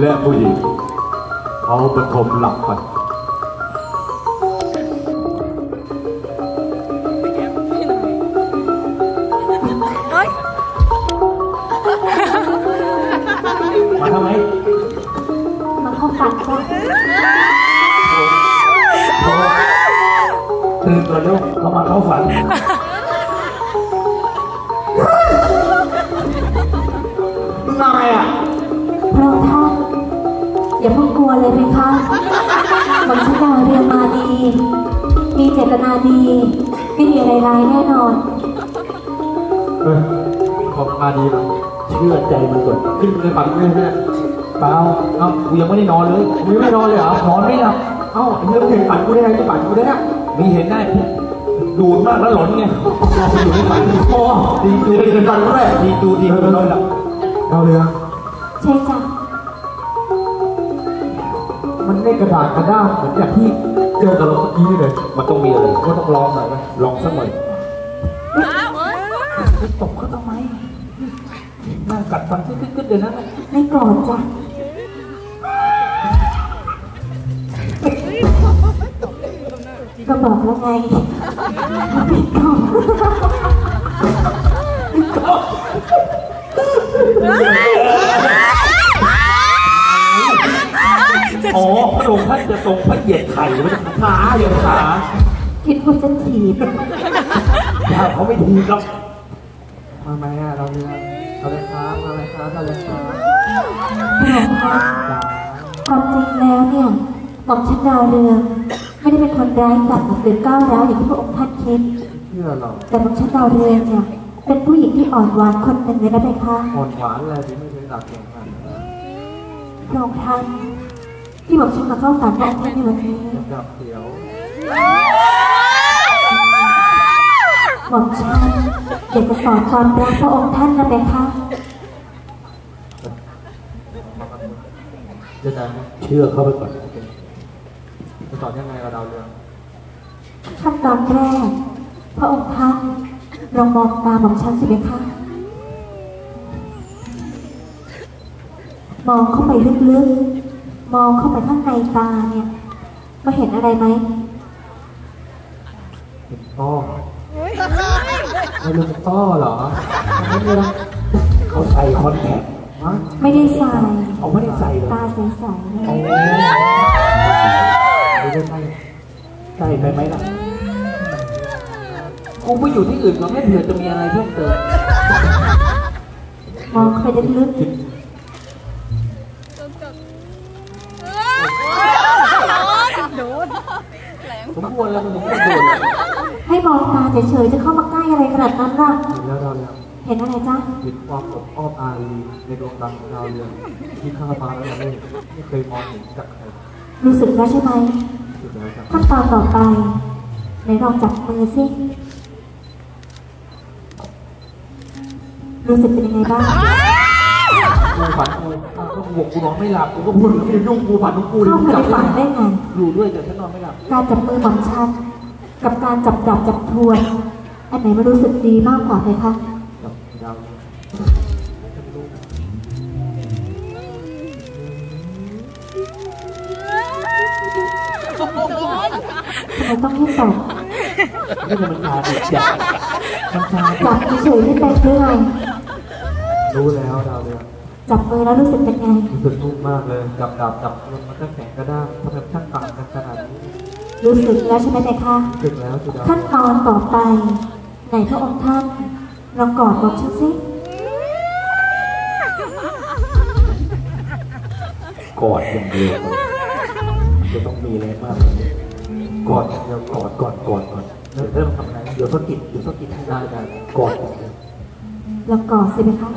และผู้หญิงเขาปฐมหลับไปมาทำไม มาเข้าฝันจ้ะตื่นก่อนลูกเขามาเข้าฝัน มึงมาไงอะ อย่าเพิ่งกลัวเลยไหมคะหม่อมชันดาวเรียนมาดี มีเจตนาดี ไม่มีอะไรร้ายแน่นอนเออขอบมาดีมั้งเชื่อใจมันก่อนขึ้นไปฝันเลยเนี่ยเปล่าเอ้ากูยังไม่ได้นอนเลยมึงไม่นอนเลยเหรอนอนไม่หลับเอ้าไอ้เรื่องเห็นฝันกูได้ไงจะฝันกูได้เนี่ยมีเห็นได้ดูดมากแล้วหลอนไงเราไปอยู่ในฝันโอ้ดีดูดีเป็นฝันแรกดีดูดีเป็นนอนหลับเราเรือใช่จ้ะ มันไม่กระดาษกระด้างเหมือนอย่างที่เจอกับเราเมื่อกี้นี่เลย มันต้องมีอะไรก็ต้องลองหน่อยไหมลองสักหน่อยไปตบเขาทำไมนั่งกัดฟันกึ๊ดๆเลยนะไม่โกรธจ้ะก็บอกแล้วไงไม่โกรธอ๋อพระ องค์ท่านจะทรงพระเหยียดไข่หรือว่ขาเหยียดขาคิดว่าจะถีบถ้าเขาไม่ทีครับมาไหมอะเราเรือเราเลยครับมาเลยครับเราเลยครับองค์คะความจริงแล้วเนี่ยหม่อมชันดาวเรืองไม่ได้เป็นคนร้ายกาจหรือก้าวร้าวอย่างที่พระองค์ท่านคิดเชื่อเราแต่หม่อมชันดาวเรืองเนี่ยเป็นผู้หญิงที่อ่อนหวานคนหนึ่งเลยนะเพคะอ่อนหวานเลยที่ไม่เคยหลักอย่างนั้นพระองค์ท่าน ที่หม่อมชันมาเข้าฝันพระองค์ท่านในวันนี้จับเขียวหม่อมชันอยากจะสอนความรักพระองค์ท่านนะเพคะจะได้ไหมเชื่อเข้าไปก่อนจะสอนยังไงกับเราเรืองขั้นตอนแรก พระองค์ท่านลองมองตาหม่อมชันสิเพคะมองเข้าไปลึกๆ มองเข้าไปข้างในตาเนี่ยมาเห็นอะไรไหมเป็นต้อไม่รู้เป็นต้อเหรอไม่รู้นะเขาใส่คอนแทคฮะไม่ได้ใส่เขาไม่ได้ใส่เหรอตาใสๆเนี่ยโอ้ไม่ได้ใส่ใส่ไปไหมล่ะคงไปอยู่ที่อื่นก็ไม่เผื่อจะมีอะไรเพิ่มเติมมองเข้าไปลึก สมควรแล้วมันต้องโดนๆให้มองตาเฉยๆจะเข้ามาใกล้อะไรขนาดนั้นล่ะ เห็นแล้วเราเนี่ยเห็นอะไรจ๊ะเห็นความอบอ้อมอารีในดวงตาของเราเรืองที่ข้าฟ้าแล้วเราไม่ไม่เคยมองเห็นจากใครรู้สึกแล้วใช่ไหมสุดแล้วครับขั้นตอนต่อไปไหนลองจับมือสิรู้สึกเป็นยังไงบ้าง กูฝันกูอ้าวก็กูบอกกูนอนไม่หลับกูก็พูดแล้วไม่ได้ยุ่งกูฝันของกูเข้ามาในฝันได้ไง อยู่ด้วยแต่ฉันนอนไม่หลับการจับมือของฉันกับการจับดับจับทวนอันไหนมันรู้สึกดีมากกว่าเลยคะกับดาวฉันรู้ทำไมต้องให้จับนี่มันชาดิบจับมันชาดิจับบเฉยๆไม่เป็นด้วยรู้แล้วดาวเรือง จับมือแล้วรู้สึกเป็นไง รู้สึกนุ่มมากเลยจับดาบจับลมมันก็แข็งก็ได้านทำไมช่างต่างกันขนาดนี้รู้สึกแล้วใช่ไหมเพคะถึงแล้วสุดาวขั้นตอนต่อไปไหนพระองค์ท่านลองกอดบอกฉันสิกอดอย่างเดียวจะต้องมีอะไรมากกว่านี้กอดอย่างเดียวกอดกอดกอดก่อนเดี๋ยวเริ่มทำอะไรเดี๋ยวสะกิดเดี๋ยวสะกิดให้ได้ได้กอดอย่างเดียว ลองกอดสิเพคะ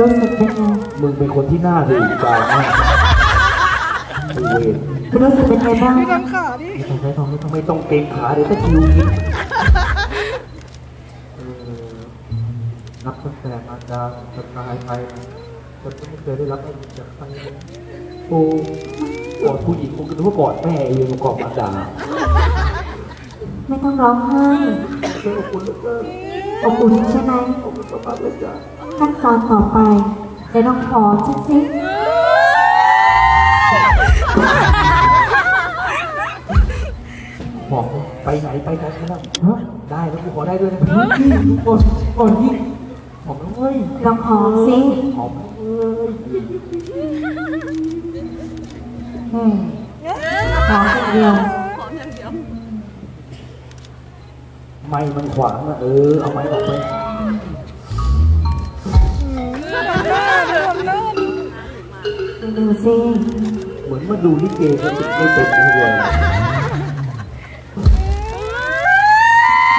รู้สึกเป็นไงมึงเป็นคนที่น่าดูกายมากไอเวรรู้สึกเป็นไงบ้างไม่ต้องใช้ทองไม่ต้องไม่ต้องเกรงขาเดี๋ยวตะคริวกินเออนับตั้งแต่มาดาจะตายไปฉันก็ไม่เคยได้รับอะไรจากใครเลยโอ้กอดผู้หญิงกูก็นึกว่ากอดแม่เองกอดมารดาไม่ต้องร้องไห้อบคุณเหลือุ่นใช่ไหมขั้ นตอนต่อไปเดี๋ยวน้องขอฉันสิบอกไปไหนไปกันนะฮะได้แล้วกูขอได้ด้วยนะพี่ก่อนก่อนที่หอมแล้วเว้ยลองหอมสิหอมเอ้ยอืมหอมอย่างเดียวไม้มันขวางอะเออเอาไม้ออกไป ดูสิเหมือนมาดูลิเกกันไม่เป็นเลย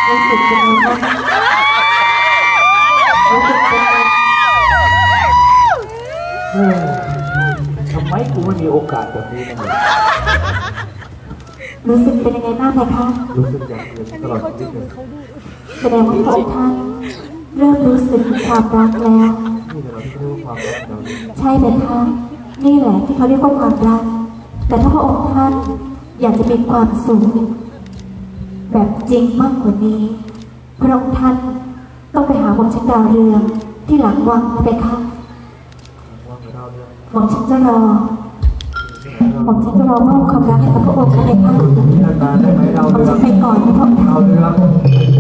รู้สึกเป็นไงบ้างรู้สึกเป็นไงเฮ้ยทำไมกูไม่มีโอกาสแบบนี้นะเนี่ยรู้สึกเป็นยังไงบ้างไหมคะรู้สึกอย่างเดียวตลอดชีวิตเลยแสดงว่าพระองค์ท่านเริ่มรู้สึกถึงความรักแล้วนี่เราที่เรียกว่าความรักเราเนี่ยใช่ไหมคะ นี่แหละที่เขาเรียกว่าความรัก แต่ถ้าพระองค์ท่านอยากจะมีความสุขแบบจริงมากกว่านี้ พระองค์ท่านต้องไปหาหม่อชันดาวเรืองที่หลังวังไปค่ะหม่อชันจะรอหมอชจะรอมอบความรักให้กับพระองค์ค่ะไปค่ะหม่อมจะไปก่อนนะพระอท่า